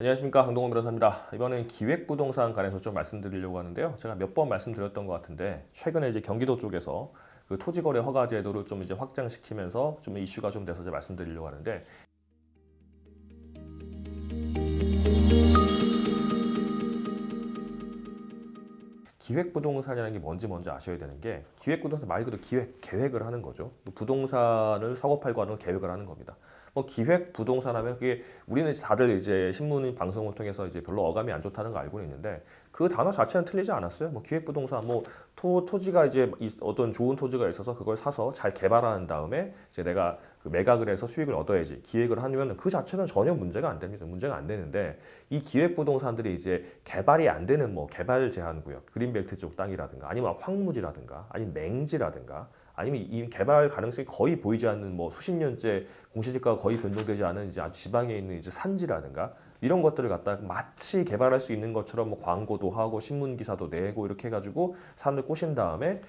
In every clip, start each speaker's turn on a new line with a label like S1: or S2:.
S1: 안녕하십니까 강동원 변호사입니다. 이번엔 기획부동산 관해서 좀 말씀드리려고 하는데요. 제가 몇 번 말씀드렸던 것 같은데 최근에 이제 경기도 쪽에서 그 토지거래 허가 제도를 좀 이제 확장시키면서 좀 이슈가 좀 돼서 이제 말씀드리려고 하는데 기획부동산이라는 게 뭔지 먼저 아셔야 되는 게 기획부동산 말 그대로 기획 계획을 하는 거죠. 부동산을 사고 팔고 하는 걸 계획을 하는 겁니다. 뭐 기획 부동산 하면 그게 우리는 다들 이제 신문 방송을 통해서 이제 별로 어감이 안 좋다는 거 알고 있는데 그 단어 자체는 틀리지 않았어요. 뭐 기획 부동산 뭐 토, 토지가 이제 이- 어떤 좋은 토지가 있어서 그걸 사서 잘 개발한 다음에 이제 내가 그 매각을 해서 수익을 얻어야지 기획을 하면 그 자체는 전혀 문제가 안 됩니다. 문제가 안 되는데 이 기획 부동산들이 이제 개발이 안 되는 뭐 개발 제한 구역, 그린벨트 쪽 땅이라든가 아니면 황무지라든가 아니면 맹지라든가 아니면 이 개발 가능성이 거의 보이지 않는 뭐 수십 년째 공시지가가 거의 변동되지 않은 이제 아주 지방에 있는 이제 산지라든가 이런 것들을 갖다 마치 개발할 수 있는 것처럼 뭐 광고도 하고 신문 기사도 내고 이렇게 해가지고 사람들 꼬신 다음에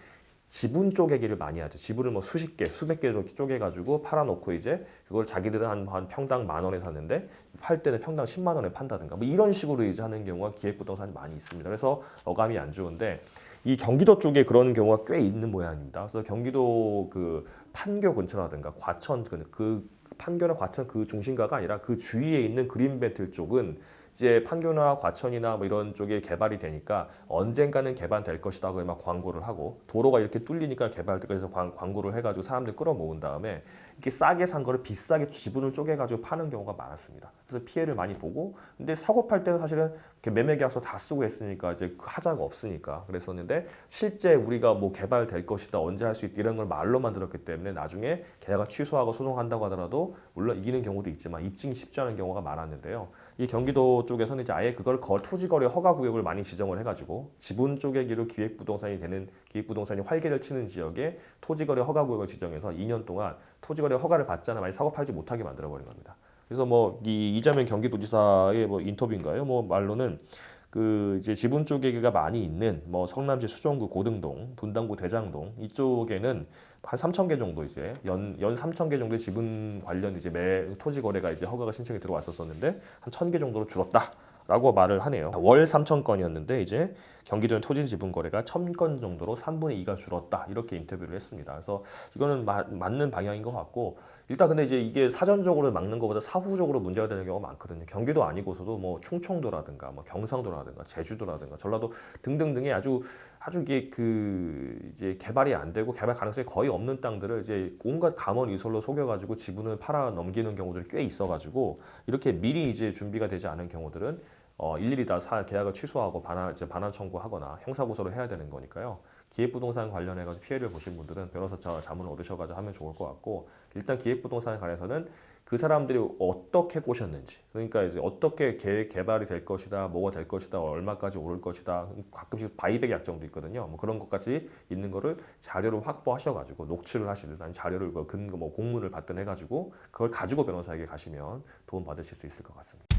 S1: 지분 쪼개기를 많이 하죠. 지분을 뭐 수십 개, 수백 개로 쪼개가지고 팔아놓고 이제 그걸 자기들은 한, 한 평당 만 원에 샀는데 팔 때는 평당 10만 원에 판다든가 뭐 이런 식으로 이제 하는 경우가 기획부동산이 많이 있습니다. 그래서 어감이 안 좋은데 이 경기도 쪽에 그런 경우가 꽤 있는 모양입니다. 그래서 경기도 그 판교 근처라든가 과천 그, 그 판교나 과천 그 중심가가 아니라 그 주위에 있는 그린벨트 쪽은 이제 판교나 과천이나 뭐 이런 쪽에 개발이 되니까 언젠가는 개발될 것이다 고막 광고를 하고 도로가 이렇게 뚫리니까 개발돼서 광- 광고를 해가지고 사람들 끌어모은 다음에 이렇게 싸게 산 거를 비싸게 지분을 쪼개가지고 파는 경우가 많았습니다. 그래서 피해를 많이 보고 근데 사고 팔 때는 사실은 매매 계약서 다 쓰고 했으니까 이제 그 하자가 없으니까 그랬었는데 실제 우리가 뭐 개발될 것이다 언제 할 수 있다 이런 걸 말로만 들었기 때문에 나중에 계약을 취소하고 소송한다고 하더라도 물론 이기는 경우도 있지만 입증이 쉽지 않은 경우가 많았는데요. 이 경기도 쪽에서는 이제 아예 그걸 거- 토지거래 허가 구역을 많이 지정을 해가지고 지분 쪼개기로 기획부동산이 되는 기획부동산이 활개를 치는 지역에 토지거래 허가 구역을 지정해서 2년 동안 토지거래 허가를 받잖아 많이 사고 팔지 못하게 만들어 버린 겁니다. 그래서 뭐 이 이재명 경기도지사의 뭐 인터뷰인가요? 뭐 말로는 그 이제 지분 쪼개기가 많이 있는 뭐 성남시 수정구 고등동, 분당구 대장동 이쪽에는 한 3천 개 정도 이제 연 연 3천 개 정도의 지분 관련 이제 매 토지 거래가 이제 허가가 신청이 들어왔었었는데 한 1,000개 정도로 줄었다. 라고 말을 하네요. 월 3천 건이었는데 이제 경기도의 토지 지분 거래가 1,000건 정도로 3분의 2가 줄었다. 이렇게 인터뷰를 했습니다. 그래서 이거는 마- 맞는 방향인 것 같고 일단 근데 이제 이게 사전적으로 막는 것보다 사후적으로 문제가 되는 경우가 많거든요. 경기도 아니고서도 뭐 충청도라든가 뭐 경상도라든가 제주도라든가 전라도 등등등의 아주 아주 이게 그 이제 개발이 안 되고 개발 가능성이 거의 없는 땅들을 이제 온갖 감원 이설로 속여가지고 지분을 팔아 넘기는 경우들이 꽤 있어가지고 이렇게 미리 이제 준비가 되지 않은 경우들은 어 일일이 다 사, 계약을 취소하고 반환 이제 반환 청구하거나 형사고소를 해야 되는 거니까요. 기획부동산 관련해가지고 피해를 보신 분들은 변호사 자- 자문을 얻으셔가지고 하면 좋을 것 같고 일단 기획부동산에 관해서는 그 사람들이 어떻게 꼬셨는지 그러니까 이제 어떻게 계획 개발이 될 것이다 뭐가 될 것이다 얼마까지 오를 것이다 가끔씩 바이백 약정도 있거든요 뭐 그런 것까지 있는 거를 자료를 확보하셔가지고 녹취를 하시든 아니 자료를 그 근거 뭐 공문을 받든 해가지고 그걸 가지고 변호사에게 가시면 도움 받으실 수 있을 것 같습니다.